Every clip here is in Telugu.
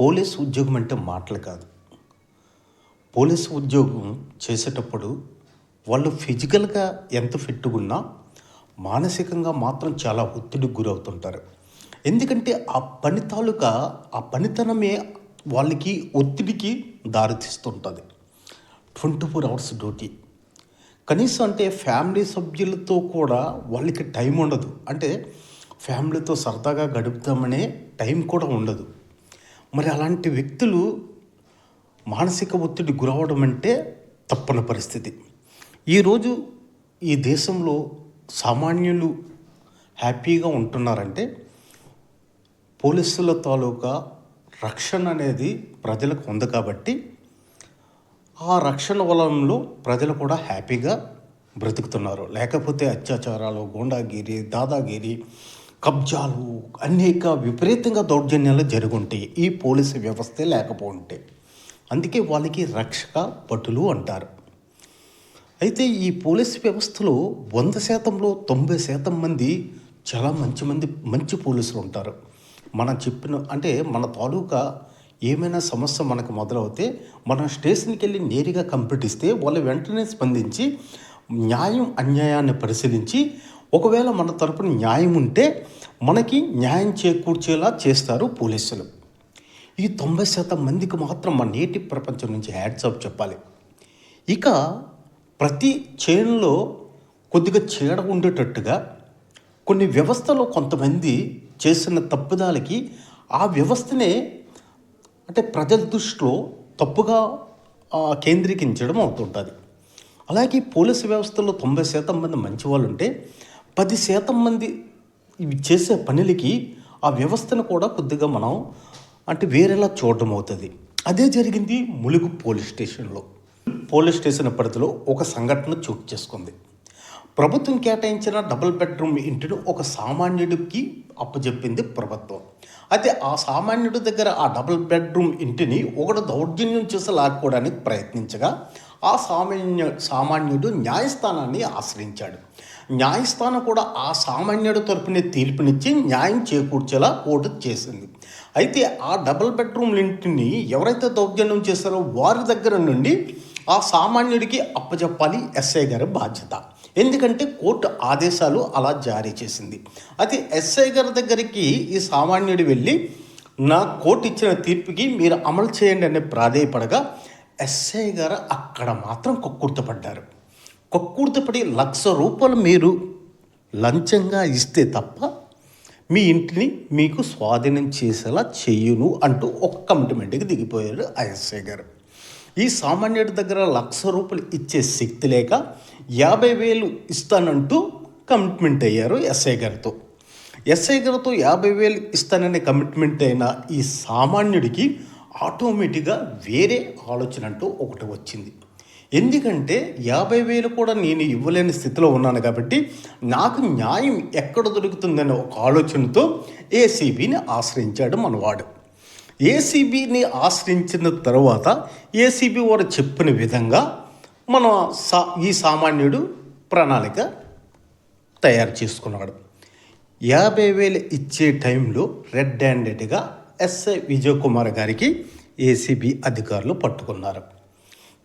పోలీస్ ఉద్యోగం అంటే మాటలు కాదు. పోలీస్ ఉద్యోగం చేసేటప్పుడు వాళ్ళు ఫిజికల్గా ఎంత ఫిట్గా ఉన్నా మానసికంగా మాత్రం చాలా ఒత్తిడికి గురవుతుంటారు. ఎందుకంటే ఆ పని తాలూకా ఆ పనితనమే వాళ్ళకి ఒత్తిడికి దారితీస్తుంటుంది. Twenty four hours duty. కనీసం అంటే ఫ్యామిలీ సభ్యులతో కూడా వాళ్ళకి టైం ఉండదు. అంటే ఫ్యామిలీతో సరదాగా గడుపుతామనే టైం కూడా ఉండదు. మరి అలాంటి వ్యక్తులు మానసిక ఒత్తిడి గురవడం అంటే తప్పని పరిస్థితి. ఈరోజు ఈ దేశంలో సామాన్యులు హ్యాపీగా ఉంటున్నారంటే పోలీసుల తాలూకా రక్షణ అనేది ప్రజలకు ఉంది కాబట్టి ఆ రక్షణ వలనంలో ప్రజలు కూడా హ్యాపీగా బ్రతుకుతున్నారు. లేకపోతే అత్యాచారాలు గూండాగిరి దాదాగిరి కబ్జాలు అనేక విపరీతంగా దౌర్జన్యాలు జరుగుంటాయి. ఈ పోలీసు వ్యవస్థే లేకపోతే అందుకే వాళ్ళకి రక్షక భటులు అంటారు. అయితే ఈ పోలీస్ వ్యవస్థలో వంద శాతంలో తొంభై శాతం మంది చాలా మంచి మంది మంచి పోలీసులు ఉంటారు. మనం చెప్పిన అంటే మన తాలూకా ఏమైనా సమస్య మనకు మొదలవుతే మనం స్టేషన్కి వెళ్ళి నేరుగా కంప్లీట్ ఇస్తే వాళ్ళు వెంటనే స్పందించి న్యాయం అన్యాయాన్ని పరిశీలించి ఒకవేళ మన తరపున న్యాయం ఉంటే మనకి న్యాయం చేకూర్చేలా చేస్తారు పోలీసులు. ఈ తొంభై శాతం మందికి మాత్రం మన నేటి ప్రపంచం నుంచి హ్యాట్సాప్ చెప్పాలి. ఇక ప్రతి చైన్లో కొద్దిగా చీడ ఉండేటట్టుగా కొన్ని వ్యవస్థలో కొంతమంది చేసిన తప్పుదాలకి ఆ వ్యవస్థనే అంటే ప్రజల దృష్టిలో తప్పుగా కేంద్రీకరించడం అవుతుంటుంది. అలాగే పోలీసు వ్యవస్థలో తొంభై శాతం మంది మంచి వాళ్ళు ఉంటే పది శాతం మంది ఇవి చేసే పనులకి ఆ వ్యవస్థను కూడా కొద్దిగా మనం అంటే వేరేలా చూడడం అవుతుంది. అదే జరిగింది ములుగు పోలీస్ స్టేషన్లో. పోలీస్ స్టేషన్ పరిధిలో ఒక సంఘటన చోటు చేసుకుంది. ప్రభుత్వం కేటాయించిన డబుల్ బెడ్రూమ్ ఇంటిని ఒక సామాన్యుడికి అప్పచెప్పింది ప్రభుత్వం. అయితే ఆ సామాన్యుడి దగ్గర ఆ డబుల్ బెడ్రూమ్ ఇంటిని ఒకడు దౌర్జన్యం చేసి లాక్కోవడానికి ప్రయత్నించగా ఆ సామాన్య సామాన్యుడు న్యాయస్థానాన్ని ఆశ్రయించాడు. న్యాయస్థానం కూడా ఆ సామాన్యుడి తరపునే తీర్పునిచ్చి న్యాయం చేకూర్చేలా కోర్టు చేసింది. అయితే ఆ డబుల్ బెడ్రూమ్ ఇంటిని ఎవరైతే దౌర్జన్యం చేశారో వారి దగ్గర నుండి ఆ సామాన్యుడికి అప్పచెప్పాలి ఎస్ఐ గారి బాధ్యత. ఎందుకంటే కోర్టు ఆదేశాలు అలా జారీ చేసింది. అయితే ఎస్ఐ గారి దగ్గరికి ఈ సామాన్యుడు వెళ్ళి నా కోర్టు ఇచ్చిన తీర్పుకి మీరు అమలు చేయండి అనే ప్రాధేయపడగా ఎస్ఐ గారు అక్కడ మాత్రం కొక్కుర్తపడ్డారు. కొక్కుర్తపడి లక్ష రూపాయలు మీరు లంచంగా ఇస్తే తప్ప మీ ఇంటిని మీకు స్వాధీనం చేసేలా చెయ్యును అంటూ ఒక కమిట్మెంట్కి దిగిపోయారు ఆ ఎస్ఐ గారు. ఈ సామాన్యుడి దగ్గర లక్ష రూపాయలు ఇచ్చే శక్తి లేక యాభై వేలు ఇస్తానంటూ కమిట్మెంట్ అయ్యారు ఎస్ఐ గారితో. ఎస్ఐ గారితో యాభై వేలు ఇస్తాననే కమిట్మెంట్ అయిన ఈ సామాన్యుడికి ఆటోమేటిక్గా వేరే ఆలోచన అంటూ ఒకటి వచ్చింది. ఎందుకంటే యాభై వేలు కూడా నేను ఇవ్వలేని స్థితిలో ఉన్నాను కాబట్టి నాకు న్యాయం ఎక్కడ దొరుకుతుందనే ఒక ఆలోచనతో ఏసీబీని ఆశ్రయించాడు మనవాడు. ఏసీబీని ఆశ్రయించిన తర్వాత ఏసీబీ వారు చెప్పిన విధంగా మన సా ఈ సామాన్యుడు ప్రణాళిక తయారు చేసుకున్నాడు. యాభై వేలు ఇచ్చే టైంలో రెడ్ హ్యాండెడ్గా ఎస్ఐ విజయ్ కుమార్ గారికి ఏసీబీ అధికారులు పట్టుకున్నారు.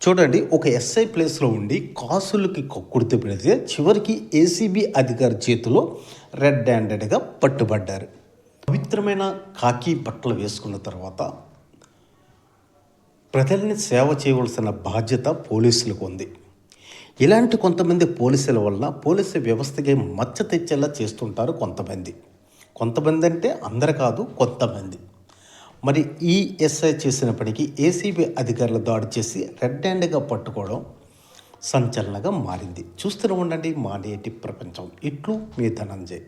చూడండి ఒక ఎస్ఐ ప్లేస్లో ఉండి కాసులకి కక్కుర్తి పెడితే చివరికి ఏసీబీ అధికారి చేతిలో రెడ్ హ్యాండెడ్గా పట్టుబడ్డారు. పవిత్రమైన కాకి బట్టలు వేసుకున్న తర్వాత ప్రజల్ని సేవ చేయవలసిన బాధ్యత పోలీసులకు ఉంది. ఇలాంటి కొంతమంది పోలీసుల వలన పోలీసు వ్యవస్థకి మచ్చ తెచ్చేలా చేస్తుంటారు కొంతమంది. కొంతమంది అంటే అందరు కాదు కొంతమంది. మరి ఈ ఎస్ఐ చేసిన పనికి ఏసీబీ అధికారులు దాడి చేసి రెడ్ హ్యాండ్గా పట్టుకోవడం సంచలనగా మారింది. చూస్తూనే ఉండండి మా నేటి ప్రపంచం. ఇట్లు మీ ధనంజయ్.